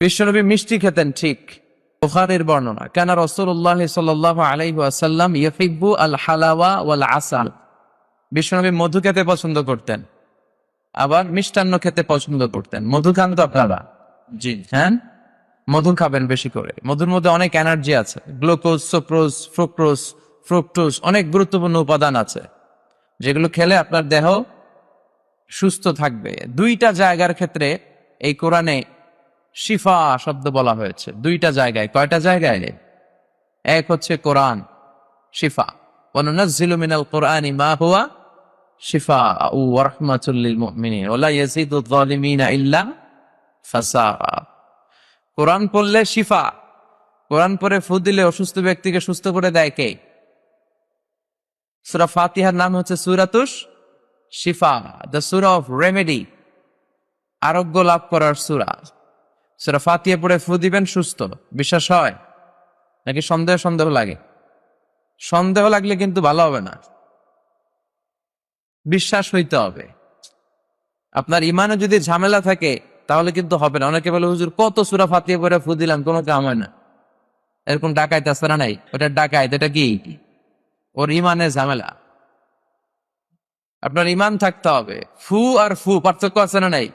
বিশ্বনবী মিষ্টি খেতেন ঠিক। বুখারীর বর্ণনা, কেন রসুল্লাহ সাল্লাহ আলাইহি আসাল্লাম ইয়ফিব্বু আল হালাওয়া ওয়াল আসাল বিশ্বনবী মধু খেতে পছন্দ করতেন, আবার মিষ্টান্ন খেতে পছন্দ করতেন। মধু খান তো আপনারা? জি হ্যাঁ? মধু খাবেন বেশি করে। মধুর মধ্যে অনেক এনার্জি আছে। গ্লুকোজ সোপ্রোজ ফ্রুক্টোজ ফ্রুক্টোজ অনেক গুরুত্বপূর্ণ উপাদান আছে, যেগুলো খেলে আপনার দেহ সুস্থ থাকবে। দুইটা জায়গার ক্ষেত্রে এই কোরআনে শিফা শব্দ বলা হয়েছে। দুইটা জায়গায়, কয়টা জায়গায়? এক হচ্ছে কোরআন, শিফা। কোরআনি মা হুয়া শিফা ও রাহমাতুল লিল মুমিনিন। ওয়া ইয়াজিদু যালিমিনা ইল্লা ফাসারা কোরআন পড়লে শিফা, কোরআন পড়ে ফু দিলে অসুস্থ ব্যক্তিকে সুস্থ করে দেয় কে? সূরা ফাতিহার নাম হচ্ছে সূরাতুস শিফা, দ্য সূরা অফ রেমেডি, আরোগ্য লাভ করার সূরা। সূরা ফাতিহা পড়ে ফু দিবেন, সুস্থ। বিশ্বাস হয়? নাকি সন্দেহ সন্দেহ লাগে? সন্দেহ লাগলে কিন্তু ভালো হবে না। বিশ্বাস হইতে হবে। আপনার ইমানে যদি ঝামেলা থাকে, তাহলে কিন্তু হবে না। অনেকে বলে, হুজুর, কত সুরা ফাতিয়ে পরে ফু দিলাম, কোনো কাম হয় না। এরকম ডাকাইত আছে না নাই? ওটা ডাকাইত, এটা কি? ওর ইমানে ঝামেলা। আপনার ইমান থাকতে হবে। ফু আর ফু, পার্থক্য আছে না নাই?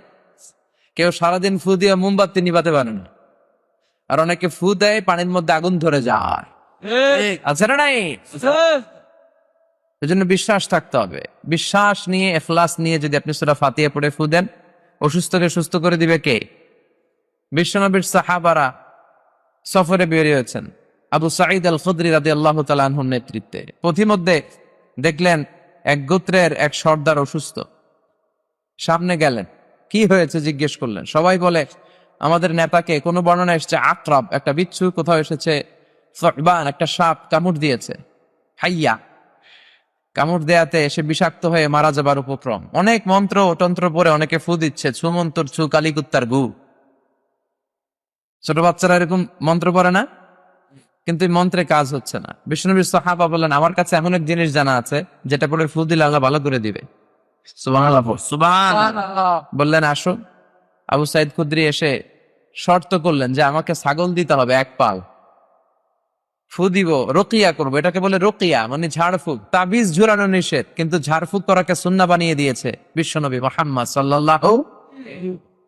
কেউ সারাদিন ফু দিয়ে মোমবাতি নিবাতে পারে না। আর অনেকে ফু দেয় পানির মধ্যে আগুন ধরে যায়। আছে না নাই? এজন্য বিশ্বাস থাকতে হবে। বিশ্বাস নিয়ে এখলাস নিয়ে যদি আপনি সুরা ফাতিয়ে পড়ে ফু দেন অসুস্থকে সুস্থ করে দিবে কে? বিশ্বনবীর সাহাবারা সফরে বেরিয়েছেন আবু সাঈদ আল খুদরি রাদি আল্লাহ তালাহুর নেতৃত্বে। পথিমধ্যে দেখলেন এক গোত্রের এক সর্দার অসুস্থ। সামনে গেলেন। কি হয়েছে জিজ্ঞেস করলেন? সবাই বলে, আমাদের নেতাকে কোনো বর্ণনা এসেছে আক্রাব, একটা বিচ্ছু, কোথাও এসেছে একটা সাপ কামড় দিয়েছে। হাইয়া। কামড় দেয়াতে এসে বিষাক্ত হয়ে মারা যাবার উপক্রম। অনেক মন্ত্র ও তন্ত্র পরে অনেকে ফু দিচ্ছে, ছু মন্তর, ছু কালিকুত্তার গু। ছোট বাচ্চারা এরকম মন্ত্র পড়ে না? কিন্তু মন্ত্রে কাজ হচ্ছে না। বিষ্ণুবীর সাহাবা বললেন আমার কাছে এমন এক জিনিস জানা আছে, যেটা পরে ফু দিলে আল্লাহ ভালো করে দিবে। বললেন আসো আবু সাইদ খুদ্রি এসে শর্ত করলেন যে আমাকে ছাগল দিতে হবে এক পাল। ফু দিব রকিয়া করব। এটাকে বলে রকিয়া মানে ঝাড়ফুক। তাবিজ ঝুরানো নিষেধ কিন্তু ঝাড়ফুক করাকে সুন্না বানিয়ে দিয়েছে বিশ্বনবী মোহাম্মদ সাল্লাহ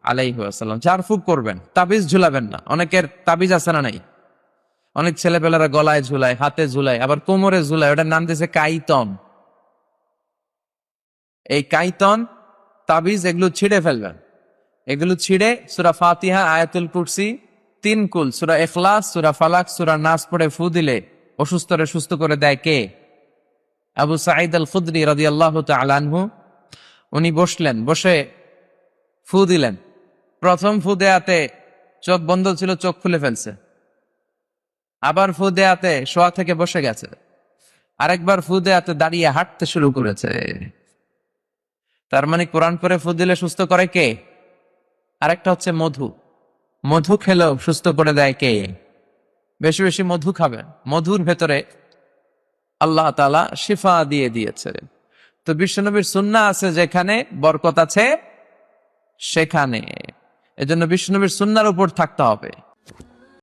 আলাইহি আসাল্লাম ঝাড়ফুক করবেন তাবিজ ঝুলাবেন না। অনেকের তাবিজ আছে না নাই? অনেক ছেলেপেলেরা গলায় ঝুলায় হাতে ঝুলায় আবার কোমরে ঝুলায় ওটার নাম দিয়েছে কাইতন। এই কাইতন, তাবিজ এগুলো ছিঁড়ে ফেলবেন। এগুলো ছিঁড়ে সুরা ফাতিহা, আয়াতুল কুরসি, তিন কুল, সুরা এখলাস সুরা ফালাক, সুরা নাস পড়ে ফু দিলে অসুস্থরে সুস্থ করে দেয় কে? আবু সাঈদ আল খুদরি রাজি আল্লাহ আলানহু উনি বসলেন, বসে ফু দিলেন। প্রথম ফু দেয়াতে চোখ বন্ধ ছিল, চোখ খুলে ফেলছে। আবার ফু দেয়াতে শোয়া থেকে বসে গেছে। আরেকবার ফু দেয়াতে দাঁড়িয়ে হাঁটতে শুরু করেছে। তার মানে কোরআন করে ফু দিলে সুস্থ করে কে? আরেকটা হচ্ছে মধু। মধু খেলেও সুস্থ করে দেয় কে? বেশি বেশি মধু খাবেন। মধুর ভেতরে আল্লাহ তালা শিফা দিয়ে দিয়েছে। তো বিশ্বনবীর সুন্না আছে যেখানে, বরকত আছে সেখানে। এজন্য বিশ্বনবীর সুন্নার উপর থাকতে হবে।